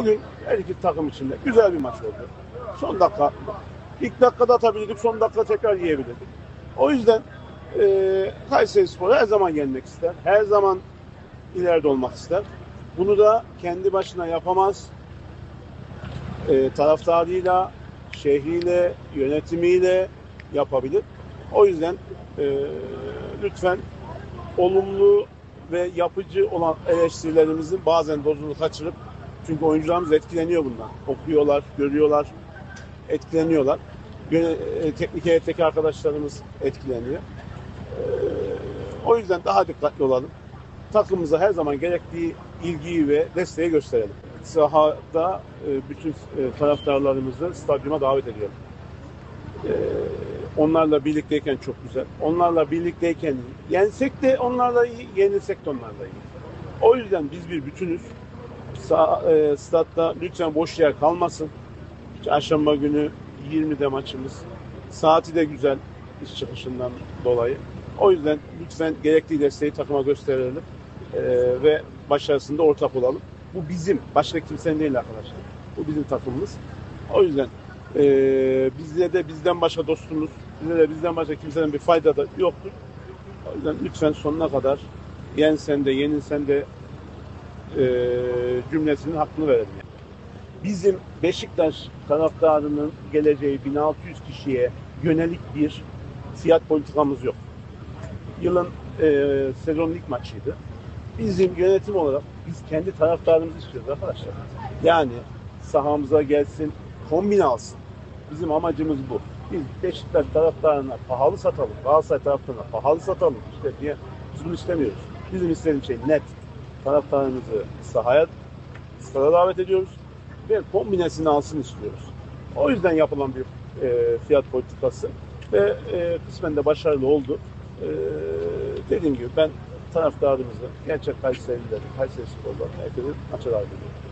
Bugün her iki takım içinde güzel bir maç oldu. Son dakika ilk dakikada atabildik, son dakika tekrar yiyebildik. O yüzden e, Kayseri Spor her zaman gelmek ister. Her zaman ileride olmak ister. Bunu da kendi başına yapamaz. E, taraftarıyla, şehriyle, yönetimiyle yapabilir. O yüzden e, lütfen olumlu ve yapıcı olan eleştirilerimizin bazen dozunu kaçırıp çünkü oyuncularımız etkileniyor bundan. Okuyorlar, görüyorlar, etkileniyorlar. E, teknik heyetteki arkadaşlarımız etkileniyor. E, o yüzden daha dikkatli olalım. Takımımıza her zaman gerektiği ilgiyi ve desteği gösterelim. Sahada e, bütün taraftarlarımızı stadyuma davet ediyorum. Onlarla birlikteyken çok güzel. Onlarla birlikteyken yensek de onlarla iyi, yenilsek de onlarla iyi. O yüzden biz bir bütünüz. Sa e, statta lütfen boş yer kalmasın. Çarşamba günü 20'de maçımız. Saati de güzel iş çıkışından dolayı. O yüzden lütfen gerekli desteği takıma gösterelim e, ve başarısında ortak olalım. Bu bizim, başka kimsenin değil arkadaşlar. Bu bizim takımımız. O yüzden e, bizde de bizden başka dostumuz, bize de bizden başka kimsenin bir fayda da yoktur. O yüzden lütfen sonuna kadar yensen de yenilsen de e, cümlesinin hakkını verelim. Bizim Beşiktaş taraftarının geleceği 1600 kişiye yönelik bir fiyat politikamız yok. Yılın e, sezon lig maçıydı. Bizim yönetim olarak biz kendi taraftarımızı istiyoruz arkadaşlar. Yani sahamıza gelsin, kombin alsın. Bizim amacımız bu. Biz Beşiktaş taraftarına pahalı satalım, Galatasaray taraftarına pahalı satalım. İşte diye biz bunu istemiyoruz. Bizim istediğimiz şey net. Taraftarımızı sahaya stada davet ediyoruz ve kombinesini alsın istiyoruz. O yüzden yapılan bir e, fiyat politikası ve e, kısmen de başarılı oldu. E, dediğim gibi ben taraftarımızı, gerçek Kayserilileri, Kayseri sporlarını herkese maça davet ediyorum.